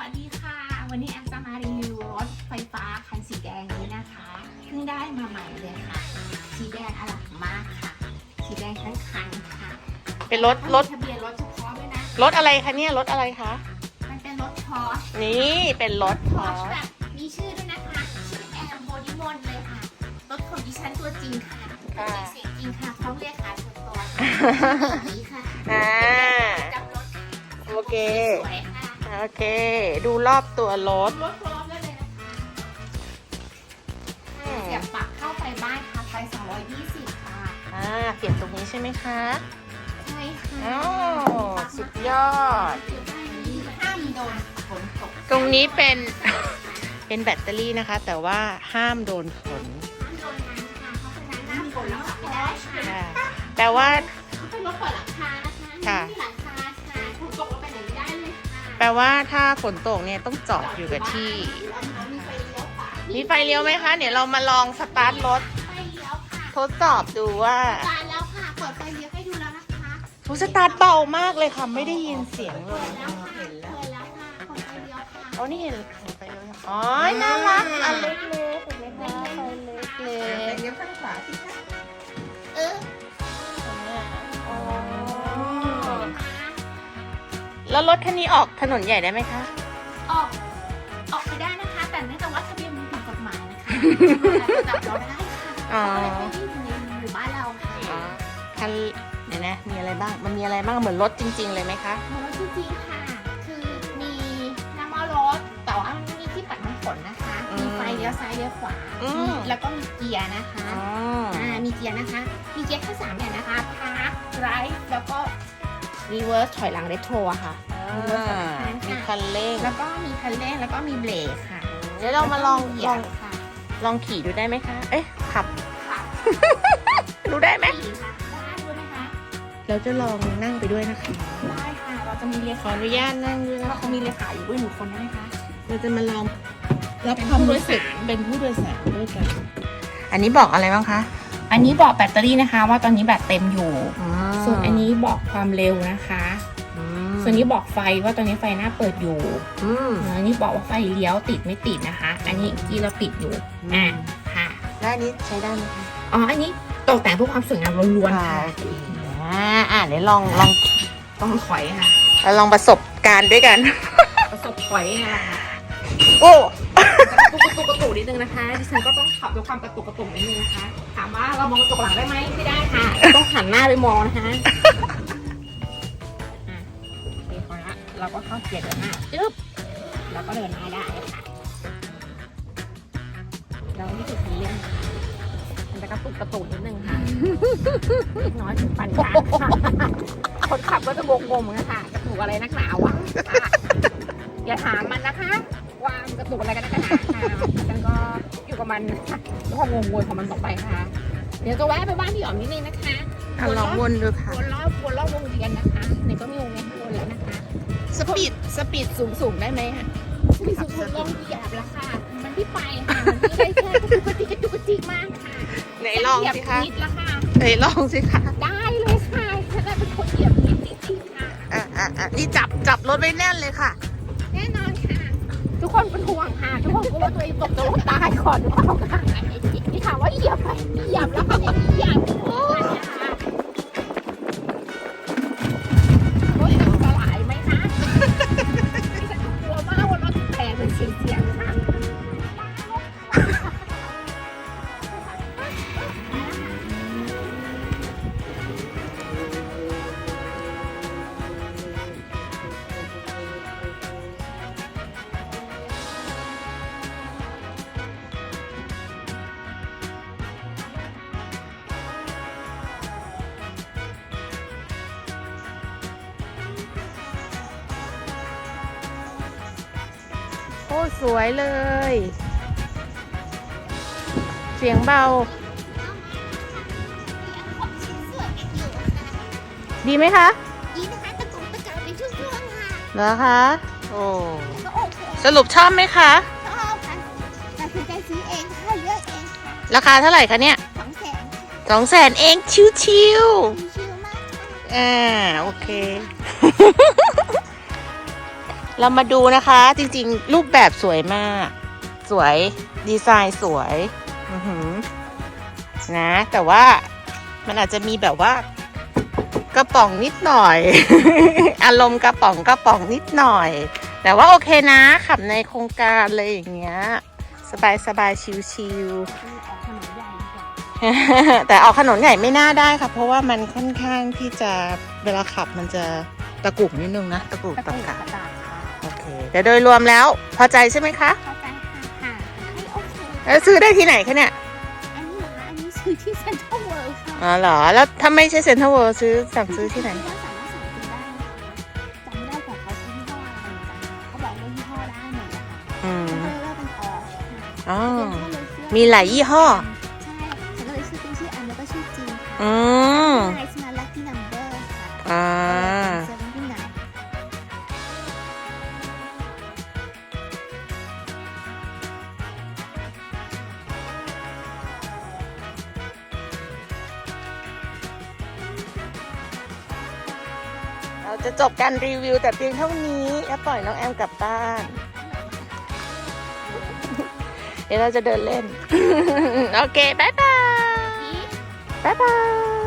วัสดีค่ะ วันนี้แอมจะมารีวิวรถไฟฟ้าคันสีแดงนี้นะคะเพิ่งได้มาใหม่เลยค่ะ สีแดงอลังมากค่ะ สีแดงทั้งคันค่ะเป็นรถรถ มีทะเบียนรถเฉพาะด้วยนะรถอะไรคะเนี่ยรถอะไรคะ มันเป็นรถพอชนี่เป็นรถพพออชแบบมีชื่อด้วยนะคะชื่อแอมโบดิมอนเลยค่ะรถของดิฉันตัวจริงค่ะตัวจริงเสียงจริงค่ะเขาเรียกขายส่วนตัวค่ะนี่ค่ะอ่าจำรถโอเค สวยค่ะ โอเค ดูรอบตัวรถรถพร้อมได้เลยนะคะเสียบปลั๊กเข้าไปบ้านค่ะไฟ220ค่ะอ่าเปลี่ยนตรงนี้ใช่ไหมคะ ใช่ค่ะอ้าวสุดยอด ห้ามโดนฝนตกตรงนี้เป็น เป็นแบตเตอรี่นะคะ แต่ว่าห้ามโดนฝนห้ามโดนน้ำค่ะเพราะฉะนั้นน้ำฝนแล้วขับไม่ได้ค่ะค่ะแปลว่าเป็นรถเปิดหลังคานะคะค่ะไม่มีหลัง แปลว่าถ้าฝนตกเนี่ยต้องจอดอยู่กับที่มีไฟเลี้ยวค่ะมีไฟเลี้ยวไหมคะ เดี๋ยวเรามาลองสตาร์ทรถ ไฟเลี้ยวค่ะทดสอบดูว่าตายแล้วค่ะเปิดไฟเลี้ยวให้ดูแล้วนะคะผู้สตาร์ทเบามากเลยค่ะ ไม่ได้ยินเสียงเลเปิย ดแล้วค่ะเปิดแล้วค่ะเปิดไฟเลี้ยวค่ะอ๋อ นี่เห็นเห็นไฟเลี้ยวอ๋อ น่ารัก อันเล็กๆเห็นไหมคะไฟเล็กเลี้ยวข้างขวาสิคะ แล้วรถคันนี้ออกถนนใหญ่ได้ไหมคะ ออก ออกไปได้นะคะ แต่เนื่องจากว่าทะเบียนมันผิดกฎหมายนะคะจับเราได้ค่ะอ๋อเขาก็เลยไม่ได้อยู่ในหมู่บ้านเราค่ะอ๋อคันเดี๋ยวนะ มีอะไรบ้าง มันมีอะไรบ้าง เหมือนรถจริง ๆ เลยไหมคะเพราะว่าจริงๆค่ะ คือมีน้ำมันรถ แต่ว่ามันมีที่ปัดน้ำฝนนะคะอืมมีไฟเลี้ยวซ้ายเลี้ยวขวา อืม แล้วก็มีเกียร์นะคะ อ๋อ อ่า มีเกียร์นะคะ มีเกียร์แค่สามอย่างนะคะพาร์คไรฟ์แล้วก็ รีเวิร์สถอยหลังเรโทรอะค่ะอ่ามีคันเร่งแล้วก็มีคันเร่งแล้วก็มีเบรกค่ะเดี๋ยวเรามาลองเหยีลยองบค่ะลองขี่ดูได้ไหมคะ เอ๊ะขับค่ะดูได้ไหมขี่ค่ะได้ด้วยนะคะเราจะลองนั่งไปด้วยนะคะ ได้ค่ะ เราจะมีเลขขาออนุญาตนั่งด้วยเรานะคงมีเลขาอยู่ด้วยหนึ่งคนได้ไหมคะเราจะมาลองรับเป็นความผู้โดรู้ยสึกสารเป็นผู้โดยสารด้วยกัน อันนี้บอกอะไรบ้างคะ อันนี้บอกแบตเตอรี่นะคะ ว่าตอนนี้แบตเต็มอยู่ ส่วนอันนี้บอกความเร็วนะคะ ส่วนนี้บอกไฟว่าตอนนี้ไฟหน้าเปิดอยู่อืมอันนี้บอกว่าไฟเลี้ยวติดไม่ติดนะคะ อันนี้ที่เราปิดอยู่ อ่าค่ะ แล้วอันนี้ใช้ได้ไหมคะอ๋อ อันนี้ตกแต่งเพื่อความสวยงามล้วนๆค่ะโอเคอ่าอ่าเดี๋ยวลองลองต้องถอยค่ะเราลองประสบการณ์ด้วยกัน ประสบถอยค่ะ โอ้กระตุกกระตุกกระตุกนิดนึงนะคะดิฉันก็ต้องขับด้วยความกระตุกกระตุกนิดนึงนะคะ ถามว่าเรามองกระจกหลังได้ไหมไม่ได้ค่ะ ต้องหันหน้าไปมองนะคะอะโอเคพอละเราก็เข้าเกียร์เดินหน้าจึ๊บแล้วก็เดินหน้าได้ค่ะแล้วนี่คือคันเร่งค่ะมันจะกระตุกกระตุกนิดนึงค่ะเล็กน้อยถึงปานกลางค่ะคนขับก็จะงงๆเหมือนกันค่ะกระตุกอะไรนักหนาวะอะอย่าถามมันนะคะ ว่ามนกระตุกอะไรกันนักหนาค่ะฉันก็อยู่กับมันค่ะแล้วก็งงวยของมันต่อไปค่ะ เดี๋ยวจะแวะไปบ้านพี่หยอมนิดนึงนะคะอะลองวนดูค่ะ วนรอบวนรอบวงเวียนนะคะนี่ก็มีวงเวียนให้วนแล้วนะคะ สปีดสปีดสูงสูงได้ไหมคะมีสุดๆลงเหยียบแล้วค่ะ มันที่ไปค่ะ มันไม่ได้แค่กระตุกกระติกกระตุกกระติกมากค่ะไหนลองสิคะ เหยียบนิดละค่ะ ไหนลองสิคะ ได้เลยค่ะฉันน่ะเป็นคนเหยียบนิดจริงๆค่ะ อะอะอะนี่จับจับรถไว้แน่นเลยค่ะ คนเป็นห่วงค่ะทุกคนกลัวว่าตัวเองตกจะรถตายก่อนหรือเปล่าค่ะนี่ถามว่าเหยียบไหมเหยียบแล้วค่ะเนี่ยเหยียบ สวยเลย เสียงเบา ดีไหมคะดีนะคะตะกุกตะกักเป็นช่วงๆค่ะเหรอคะ โอ้ก็โอเคสรุปชอบไหมคะ ชอบค่ะตัดสินใจซื้อเองค่ะเลือกเองค่ะราคาเท่าไหร่คะเนี่ยสองแสนสองแสนเองชิวมีชิลมากค่ะ อ่า โอเค เรามาดูนะคะ จริงๆ รูปแบบสวยมาก สวยดีไซน์สวยนะ แต่ว่ามันอาจจะมีแบบว่ากระป๋องนิดหน่อย อารมณ์กระป๋องกระป๋องนิดหน่อย แต่ว่าโอเคนะขับในโครงการเลยอย่างเงี้ย สบายสบายชิวออกถนนใหญ่ดีกว่าๆแต่ออกถนนใหญ่ไม่น่าได้ค่ะ เพราะว่ามันค่อนข้างที่จะเวลาขับมันจะตะกุกนิดนึงนะ ตะกุกตะกุก แต่โดยรวมแล้วพอใจใช่ไหมคะเข้าใจค่ะค่ะให้โอเคแล้วซื้อได้ที่ไหนคะเนี่ยอันนี้เหรอคะอันนี้ซื้อที่เซ็นทรัลเวิลด์ค่ะอ๋อเหรอแล้วถ้าไม่ใช่เซ็นทรัลเวิลด์ซื้อสั่งซื้อที่ไหน ก็สามารถสั่งซื้อได้นะคะจำไม่ได้ของเขาใช้ยี่ห้ออะไรเหมือนกันเขาบอกว่ายี่ห้อได้หมดเลยค่ะอืมเขาเรียกว่าเป็นออชค่ะอ๋อเป็นก็เลยเสื้อมีหลายยี่ห้อ ใช่ฉันก็เลยชื่อเป็นชื่ออันแล้วก็ชื่อจริงค่ะอืมไนซ์มาลัคกี้ จะจบการรีวิวแต่เพียงเท่านี้แล้วปล่อยน้องแอมกลับบ้าน เดี๋ยวเราจะเดินเล่น โอเคบายบายบ๊ายบาย